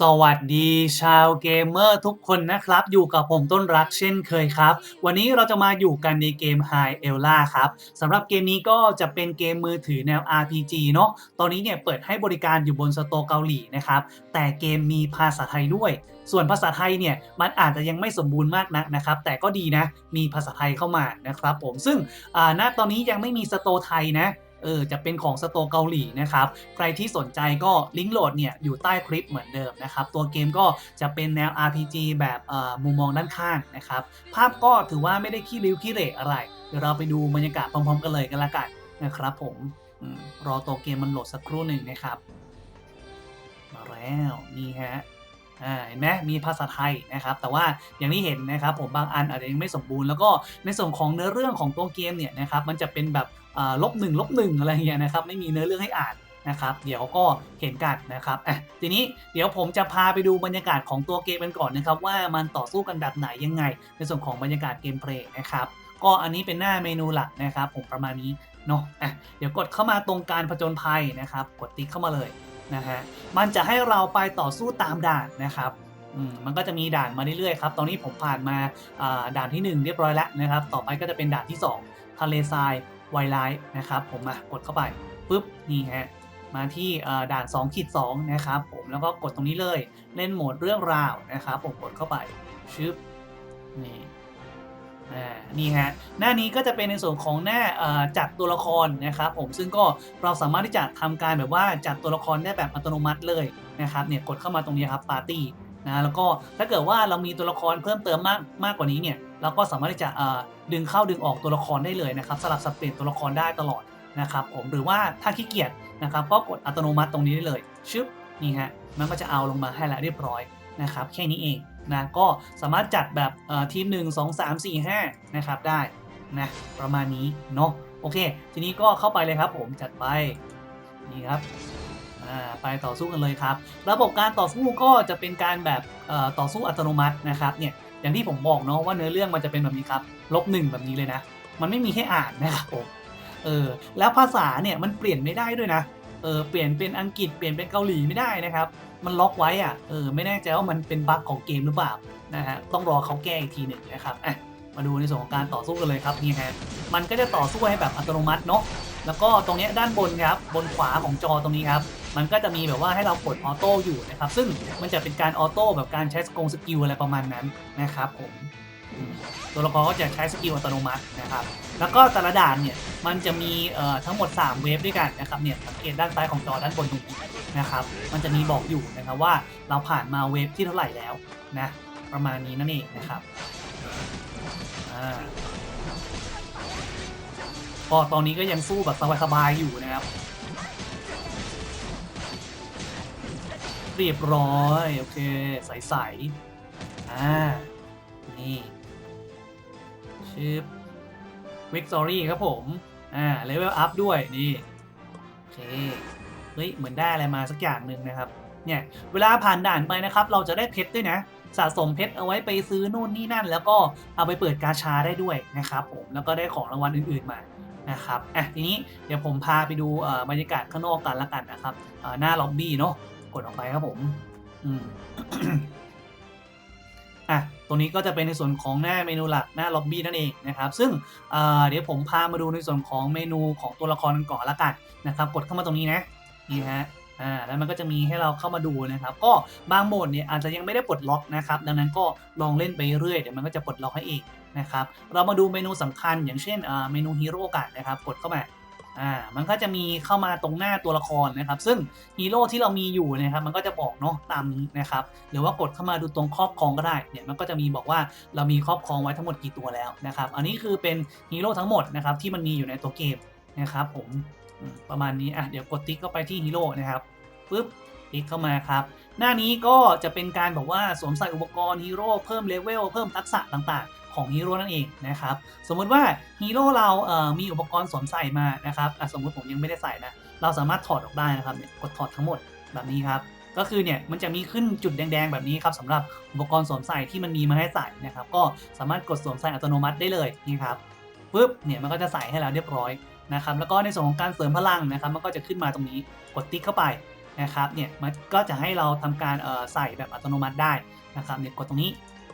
สวัสดีชาวเกมเมอร์ทุกคนนะครับ อยู่กับผมต้นรักเช่นเคยครับ วันนี้เราจะมาอยู่กันในเกม High Ella ครับสำหรับเกมนี้ก็จะเป็นเกมมือถือแนว RPG เนาะตอนนี้เนี่ยเปิดให้บริการอยู่บนสโตร์เกาหลีนะครับ แต่เกมมีภาษาไทยด้วย ส่วนภาษาไทยเนี่ยมันอาจจะยังไม่สมบูรณ์มากนักนะครับ แต่ก็ดีนะมีภาษาไทยเข้ามานะครับผมซึ่งณตอนนี้ยังไม่มีสโตร์ไทยนะ เออจะเป็นของสโตเกาหลีนะครับใครที่สนใจก็ลิงก์โหลดเนี่ยอยู่ใต้คลิปเหมือนเดิมนะครับตัวเกมก็จะเป็นแนว RPG แบบเอ่อมุมมองด้านข้างนะครับภาพก็ถือว่าไม่ได้ขี้ริ้วขี้เหร่อะไร เดี๋ยวเราไปดูบรรยากาศพร้อมๆกันเลยกันละกันนะครับผมรอตัวเกมมันโหลดสักครู่หนึ่งนะครับมาแล้วนี่ฮะเห็นไหมมีภาษาไทยนะครับ แต่ว่าอย่างที่เห็นนะครับผมบางอันอาจจะยังไม่สมบูรณ์แล้วก็ในส่วนของเนื้อเรื่องของตัวเกมเนี่ยนะครับมันจะเป็นแบบ ลบหนึ่งลบหนึ่งอะไรอย่างเงี้ยนะครับไม่มีเนื้อเรื่องให้อ่านนะครับเดี๋ยวก็เห็นกันนะครับอะทีนี้เดี๋ยวผมจะพาไปดูบรรยากาศของตัวเกมกันก่อนนะครับ ว่ามันต่อสู้กันแบบไหนยังไง ในส่วนของบรรยากาศเกมเพลย์นะครับก็อันนี้เป็นหน้าเมนูหลักนะครับผมประมาณนี้เนาะอะเดี๋ยวกดเข้ามาตรงการผจญภัยนะครับ กดติ๊กเข้ามาเลยนะฮะมันจะให้เราไปต่อสู้ตามด่านนะครับอืมมันก็จะมีด่านมาเรื่อยๆครับ ตอนนี้ผมผ่านมาอ่าด่านที่ 1 เรียบร้อยแล้วนะครับ ต่อไปก็จะเป็นด่านที่ 2 ทะเลทราย ไวไลท์นะครับ ผมมากดเข้าไปปุ๊บนี่ฮะมาที่อ่าด่าน2ขีด2นะครับ ผมแล้วก็กดตรงนี้เลยเล่นโหมดเรื่องราวนะครับผมกดเข้าไปชึบนี่นี่ฮะหน้านี้ก็จะเป็นในส่วนของหน้าจัดตัวละครนะครับ ผมซึ่งก็เราสามารถที่จะทำการแบบว่าจัดตัวละครได้แบบอัตโนมัติเลยนะครับเนี่ยกดเข้ามาตรงนี้ครับปาร์ตี้ นะแล้วก็ถ้าเกิดว่าเรามีตัวละครเพิ่มเติมมากมากกว่านี้เนี่ยเราก็สามารถที่จะดึงเข้าดึงออกตัวละครได้เลยนะครับสลับสับเปลี่ยนตัวละครได้ตลอดนะครับผมหรือว่าถ้าขี้เกียจนะครับก็กดอัตโนมัติตรงนี้ได้เลยชึบนี่ฮะมันก็จะเอาลงมาให้แล้วเรียบร้อยนะครับแค่นี้เองนะก็สามารถจัดแบบเอ่อทีม 1 2 3 4 5นะครับได้นะประมาณนี้เนาะโอเค ทีนี้ก็เข้าไปเลยครับผมจัดไปนี่ครับ ไปต่อสู้กันเลยครับ ระบบการต่อสู้ก็จะเป็นการแบบเอ่อต่อสู้อัตโนมัตินะครับเนี่ยอย่างที่ผมบอกเนาะว่าเนื้อเรื่องมันจะเป็นแบบนี้ครับลบหนึ่งแบบนี้เลยนะ มันไม่มีให้อ่านนะครับผมเออแล้วภาษาเนี่ยมันเปลี่ยนไม่ได้ด้วยนะเออเปลี่ยนเป็นอังกฤษเปลี่ยนเป็นเกาหลีไม่ได้นะครับ มันล็อกไว้อะเออไม่แน่ใจว่ามันเป็นบั๊กของเกมหรือเปล่านะฮะต้องรอเขาแก้อีกทีหนึ่งนะครับอะ มาดูในส่วนของการต่อสู้กันเลยครับนี่ฮะมันก็จะต่อสู้ให้แบบอัตโนมัติเนาะแล้วก็ตรงนี้ด้านบนครับบนขวาของจอตรงนี้ครับมันก็จะมีแบบว่าให้เรากดออโต้อยู่นะครับซึ่งมันจะเป็นการออโต้แบบการใช้สกงสกิลอะไรประมาณนั้นนะครับผมตัวละครก็จะใช้สกิลอัตโนมัตินะครับ แล้วก็แต่ละด่านเนี่ยมันจะมีทั้งหมด 3 เวฟด้วยกันนะครับเนี่ยสังเกตด้านซ้ายของจอด้านบนตรงนี้นะครับ มันจะมีบอกอยู่นะครับว่าเราผ่านมาเวฟที่เท่าไหร่แล้วนะประมาณนี้นั่นเองนะครับ ก็ตอนนี้ก็ยังสู้แบบสบายๆอยู่นะครับ เรียบร้อย โอเค ใสๆอ่า นี่ชิปวิกตอรี่ครับผม อ่า เลเวลอัพด้วย นี่ โอเค เฮ้ย เหมือนได้อะไรมาสักอย่างหนึ่งนะครับ เนี่ย เวลาผ่านด่านไปนะครับ เราจะได้เพชรด้วยนะ สะสมเพชรเอาไว้ไปซื้อนู่นนี่นั่น แล้วก็เอาไปเปิดกาชาได้ด้วยนะครับผมแล้วก็ได้ของรางวัลอื่นๆมานะครับอะทีนี้เดี๋ยวผมพาไปดูบรรยากาศข้างนอกกันละกันนะครับหน้าล็อบบี้เนาะกดออกไปครับผมอืมอะตรงนี้ก็จะเป็นในส่วนของหน้าเมนูหลักหน้าล็อบบี้นั่นเองนะครับ ซึ่งเเดี๋ยวผมพามาดูในส่วนของเมนูของตัวละครกันก่อนละกันนะครับ กดเข้ามาตรงนี้นะนี่ฮะ อ่าแล้วมันก็จะมีให้เราเข้ามาดูนะครับ ก็บางโหมดเนี่ยอาจจะยังไม่ได้ปลดล็อกนะครับ ดังนั้นก็ลองเล่นไปเรื่อยเดี๋ยวมันก็จะปลดล็อกให้เองนะครับ เรามาดูเมนูสำคัญ อย่างเช่นเมนูฮีโร่กันนะครับ กดเข้ามาอ่ามันก็จะมีเข้ามาตรงหน้าตัวละครนะครับ ซึ่งฮีโร่ที่เรามีอยู่นะครับ มันก็จะบอกเนาะตามนี้นะครับ หรือว่ากดเข้ามาดูตรงครอบครองก็ได้เนี่ยมันก็จะมีบอกว่าเรามีครอบครองไว้ทั้งหมดกี่ตัวแล้วนะครับ อันนี้คือเป็นฮีโร่ทั้งหมดนะครับที่มันมีอยู่ในตัวเกมนะครับ ผมอืมประมาณนี้อะเดี๋ยวกดติ๊กเข้าไปที่ฮีโร่นะครับ ปุ๊บติ๊กเข้ามาครับ หน้านี้ก็จะเป็นการบอกว่าสวมใส่อุปกรณ์ฮีโร่เพิ่มเลเวลเพิ่มทักษะต่างๆ ของฮีโร่นั่นเองนะครับสมมุติว่าฮีโร่เราเมีอุปกรณ์สวมใส่มานะครับสมมุติผมยังไม่ได้ใส่นะเราสามารถถอดออกได้นะครับเนี่ยกดถอดทั้งหมดแบบนี้ครับก็คือเนี่ยมันจะมีขึ้นจุดแดงๆแบบนี้ครับสำหรับอุปกรณ์สวมใส่ที่มันมีมาให้ใส่นะครับก็สามารถกดสวมใส่อัตโนมัติได้เลยนี่ครับปุ๊บเนี่ยมันก็จะใส่ให้เราเรียบร้อยนะครับแล้วก็ในส่วนของการเสริมพลังนะครับมันก็จะขึ้นมาตรงนี้กดติ๊กเข้าไป นะครับเนี่ยมันก็จะให้เราทำการใส่แบบอัตโนมัติได้นะครับเนี่ยกดตรงนี้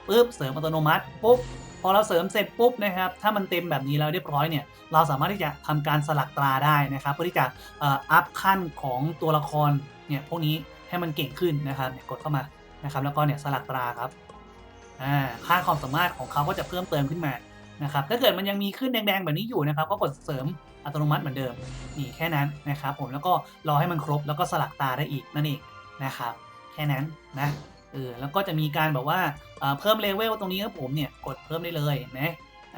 ปุ๊บเสริมอัตโนมัติปุ๊บพอเราเสริมเสร็จปุ๊บนะครับถ้ามันเต็มแบบนี้แล้วเรียบร้อยเนี่ยเราสามารถที่จะทำการสลักตราได้นะครับเพื่อที่จะอัพขั้นของตัวละครเนี่ยพวกนี้ให้มันเก่งขึ้นนะครับเนี่ยกดเข้ามานะครับแล้วก็เนี่ยสลักตราครับอ่าค่าความสามารถของเขาก็จะเพิ่มเติมขึ้นมานะครับถ้าเกิดมันยังมีขึ้นแดงๆแบบนี้อยู่นะครับ ก็กดเสริม อัตโนมัติเหมือนเดิมนี่แค่นั้นนะครับผมแล้วก็รอให้มันครบแล้วก็สลักตาได้อีกนั่นเองนะครับแค่นั้นนะเออแล้วก็จะมีการแบบว่าเพิ่มเลเวลตรงนี้ครับผมเนี่ยกดเพิ่มได้เลยนไหม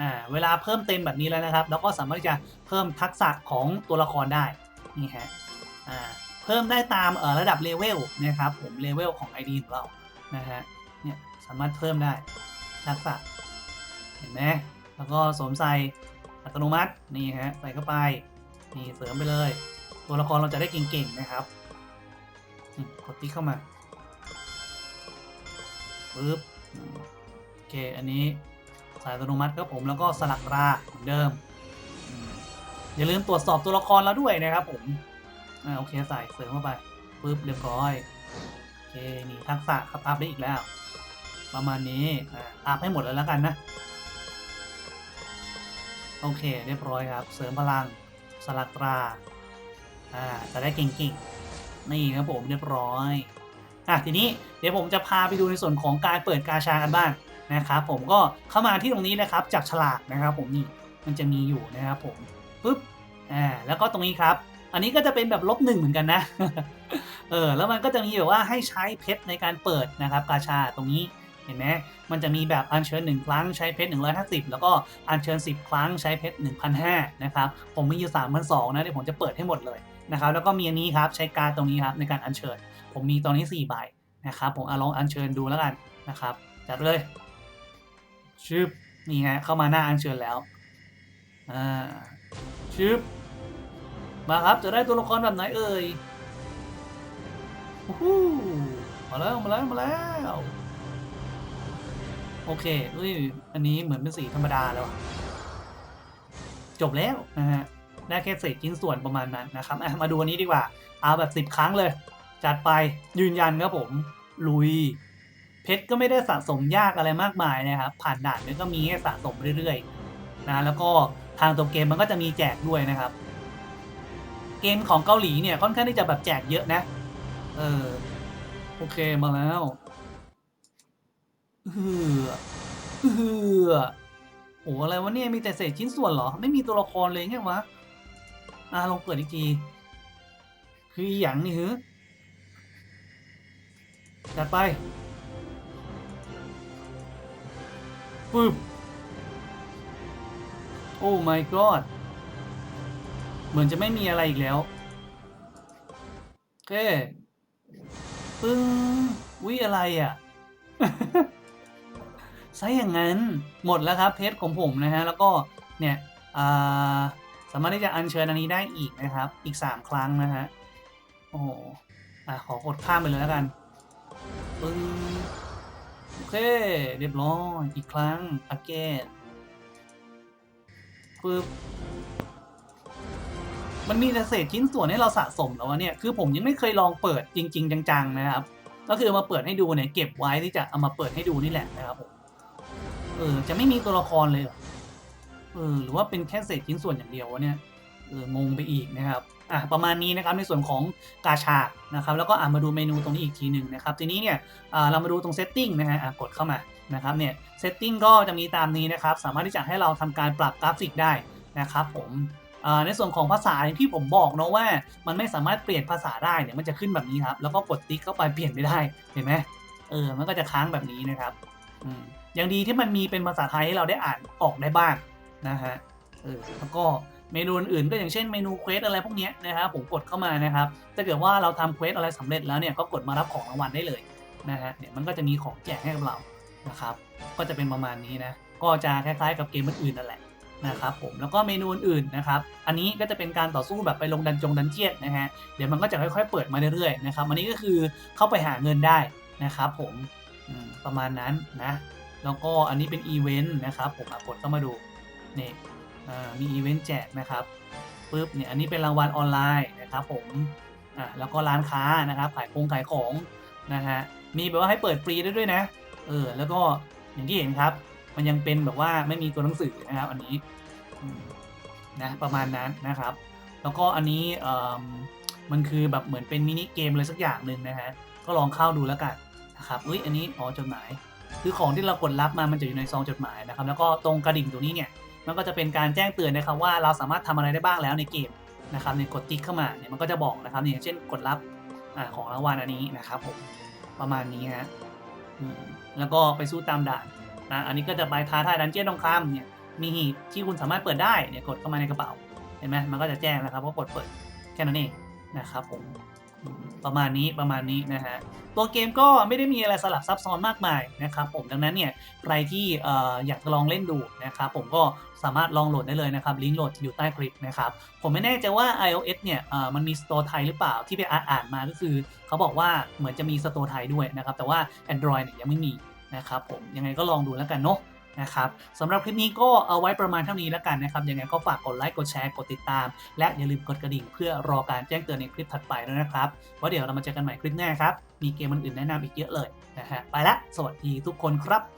อ่าเวลาเพิ่มเต็มแบบนี้แล้วนะครับเราก็สามารถที่จะเพิ่มทักษะของตัวละครได้นี่ฮะอ่าเพิ่มได้ตามเอ่อระดับเลเวลนะครับผมเลเวลของ ID ของเรานะฮะเนี่ยสามารถเพิ่มได้ทักษะเห็นไหมแล้วก็สวมใส่ อัตโนมัตินี่ฮะใส่เข้าไปนี่เสริมไปเลย ตัวละครเราจะได้เก่งๆนะครับกดติ๊กเข้ามาปึ๊บโอเคอันนี้สายอัตโนมัติครับผมแล้วก็สลักราเหมือนเดิมอืมอย่าลืมตรวจสอบตัวละครเราด้วยนะครับผมอ่าโอเคใส่เสริมเข้าไปปึ๊บเรียบร้อยโอเคนี่ทักษะครับอัพได้อีกแล้ว ประมาณนี้อ่าอัพให้หมดเลยแล้วกันนะ โอเค เรียบร้อยครับ เสริมพลังสลักตราอ่าจะได้เก่งๆ นี่ครับผมเรียบร้อยอะทีนี้เดี๋ยวผมจะพาไปดูในส่วนของการเปิดกาชากันบ้างนะครับผมก็เข้ามาที่ตรงนี้นะครับจากฉลากนะครับ ผมนี่มันจะมีอยู่นะครับผมปุ๊บอ่าแล้วก็ตรงนี้ครับ อันนี้ก็จะเป็นแบบลบหนึ่งเหมือนกันนะเออแล้วมันก็จะมีแบบว่าให้ใช้เพชรในการเปิดนะครับกาชาตรงนี้ เห็นไหมมันจะมีแบบอัญเชิญ 1 ครั้งใช้เพชร 150 แล้วก็อัญเชิญ 10 ครั้งใช้เพชร 1,500นะครับ ผมมีอยู่3,200นะเดี๋ยวผมจะเปิดให้หมดเลยนะครับ แล้วก็มีอันนี้ครับใช้การตรงนี้ครับในการอัญเชิญ ผมมีตอนนี้4ใบนะครับ ผมอะลองอัญเชิญดูแล้วกันนะครับ จัดเลยชึบนี่ฮะเข้ามาหน้าอัญเชิญแล้วอ่าชึบมาครับจะได้ตัวละครแบบไหนเอ่ยโอ้โหมาแล้วมาแล้วมาแล้ว โอเคเอ้ย อันนี้เหมือนเป็นสีธรรมดาแล้วจบแล้วนะฮะ ได้แค่เศษชิ้นส่วนประมาณนั้นนะครับอะมาดูอันนี้ดีกว่า เอาแบบสิบ10 ครั้งเลย จัดไปยืนยันครับผม ลุย เพชรก็ไม่ได้สะสมยากอะไรมากมายนะครับ ผ่านด่านนี่ยก็มีให้สะสมเรื่อยๆ นะ แล้วก็ทางตัวเกมมันก็จะมีแจกด้วยนะครับ เกมของเกาหลีเนี่ยค่อนข้างที่จะแบบแจกเยอะนะ เออ โอเคมาแล้ว เฮือเฮือโอ้อะไรวะเนี่ยมีแต่เศษชิ้นส่วนเหรอ ไม่มีตัวละครเลยไงวะ อ่าลองเปิดอีกทีคืออย่างนี่หือจัดไปปึ๊บโอ้ my god เหมือนจะไม่มีอะไรอีกแล้วโอเคปึ้งวิอะไรอะ ซะอย่างนั้นหมดแล้วครับเพชรของผมนะฮะแล้วก็เนี่ยสามารถที่จะอัญเชิญอันนี้ได้อีกนะครับ อีก 3 ครั้งนะฮะโอ้โหอะขอกดข้ามไปเลยแล้วกันปึ้งโอเคเรียบร้อยอีกครั้ง again ปึ๊บมันมีแต่เศษชิ้นส่วนให้เราสะสมแล้วเนี่ย คือผมยังไม่เคยลองเปิดจริง ๆ จัง ๆ นะครับ ก็คือมาเปิดให้ดูเนี่ย เก็บไว้ที่จะเอามาเปิดให้ดูนี่แหละนะครับผม เออ จะไม่มีตัวละครเลยเหรอเออ หรือว่าเป็นแค่เศษชิ้นส่วนอย่างเดียววะเนี่ย เออ งงไปอีกนะครับ อะ ประมาณนี้นะครับในส่วนของกาชา นะครับ แล้วก็อะมาดูเมนูตรงนี้อีกทีหนึ่งนะครับ ทีนี้เนี่ยอ่าเรามาดูตรงเซตติ้งนะฮะ อะ กดเข้ามา นะครับเนี่ย เซตติ้งก็จะมีตามนี้นะครับ สามารถที่จะให้เราทำการปรับกราฟิกได้นะครับผมอ่าในส่วนของภาษาที่ผมบอกเนาะว่า มันไม่สามารถเปลี่ยนภาษาได้เนี่ยมันจะขึ้นแบบนี้ครับ แล้วก็กดติ๊กเข้าไปเปลี่ยนไม่ได้เห็นไหมเออมันก็จะค้างแบบนี้นะครับ อืม ย่างดีที่มันมีเป็นภาษาไทยให้เราได้อ่านออกได้บ้างนะฮะเออแล้วก็เมนูอื่นก็อย่างเช่นเมนูเควสอะไรพวกเนี้ยนะครับผมกดเข้ามานะครับถ้าเกิดว่าเราทำเควสอะไรสำเร็จแล้วเนี่ยก็กดมารับของรางวัลได้เลยนะฮะเนี่ยมันก็จะมีของแจกให้กับเรานะครับก็จะเป็นประมาณนี้นะก็จะคล้ายๆกับเกมอื่นนั่นแหละนะครับผมแล้วก็เมนูอื่นๆนะครับอันนี้ก็จะเป็นการต่อสู้แบบไปลงดันจงดันเจียนนะฮะเดี๋ยวมันก็จะค่อยๆเปิดมาเรื่อยๆนะครับอันนี้ก็คือเข้าไปหาเงินได้นะครับผมประมาณนั้นนะ แล้วก็อันนี้เป็นอีเวนต์นะครับผมกดเข้ามาดูนี่มีอีเวนต์แจกนะครับปุ๊บเนี่ยอันนี้เป็นรางวัลออนไลน์นะครับผมอะแล้วก็ร้านค้านะครับขายคงขายของนะฮะมีแบบว่าให้เปิดฟรีได้ด้วยนะเออแล้วก็อย่างที่เห็นครับ มันยังเป็นแบบว่าไม่มีตัวหนังสือนะครับอันนี้นะประมาณนั้นนะครับ แล้วก็อันนี้เอ่อมันคือแบบเหมือนเป็นมินิเกมอะไรสักอย่างหนึ่งนะฮะก็ลองเข้าดูแล้วกันนะครับอุ้ยอันนี้อ๋อจดหมาย คือของที่เรากดรับมามันจะอยู่ในซองจดหมายนะครับ แล้วก็ตรงกระดิ่งตัวนี้เนี่ย มันก็จะเป็นการแจ้งเตือนนะครับว่าเราสามารถทำอะไรได้บ้างแล้วในเกมนะครับในกดติ๊กเข้ามาเนี่ยมันก็จะบอกนะครับอย่างเช่นกดรับอของรางวัลอันนี้นะครับผมประมาณนี้ฮะแล้วก็ไปสู้ตามด่านนะอันนี้ก็จะไปท้าทายดันเจี้ยนทองคำเนี่ยมีหีบที่คุณสามารถเปิดได้เนี่ยกดเข้ามาในกระเป๋าเห็นไหมมันก็จะแจ้งนะครับว่ากดเปิดแค่นั้นเองนะครับผมอืม ประมาณนี้ประมาณนี้นะฮะตัวเกมก็ไม่ได้มีอะไรสลับซับซ้อนมากมายนะครับผมดังนั้นเนี่ยใครที่อออยากจะลองเล่นดูนะครับผมก็สามารถลองโหลดได้เลยนะครับลิงก์โหลดอยู่ใต้คลิปนะครับผมไม่แน่ใจว่า iOS เนี่ยมันมีสโตร์ไทยหรือเปล่าที่ไปอ่านอ่านมาก็คือ เขาบอกว่าเหมือนจะมีสโตร์ไทยด้วยนะครับแต่ว่า Android เนี่ยยังไม่มีนะครับผมยังไงก็ลองดูแล้วกันเนาะ นะครับสำหรับคลิปนี้ก็เอาไว้ประมาณเท่านี้แล้วกันนะครับยังไงก็ฝากกดไลค์กดแชร์กดติดตาม และอย่าลืมกดกระดิ่งเพื่อรอการแจ้งเตือนในคลิปถัดไปด้วยนะครับว่าเดี๋ยวเรามาเจอกันใหม่คลิปหน้าครับมีเกมอื่นๆแนะนำอีกเยอะเลยนะฮะไปละสวัสดีทุกคนครับ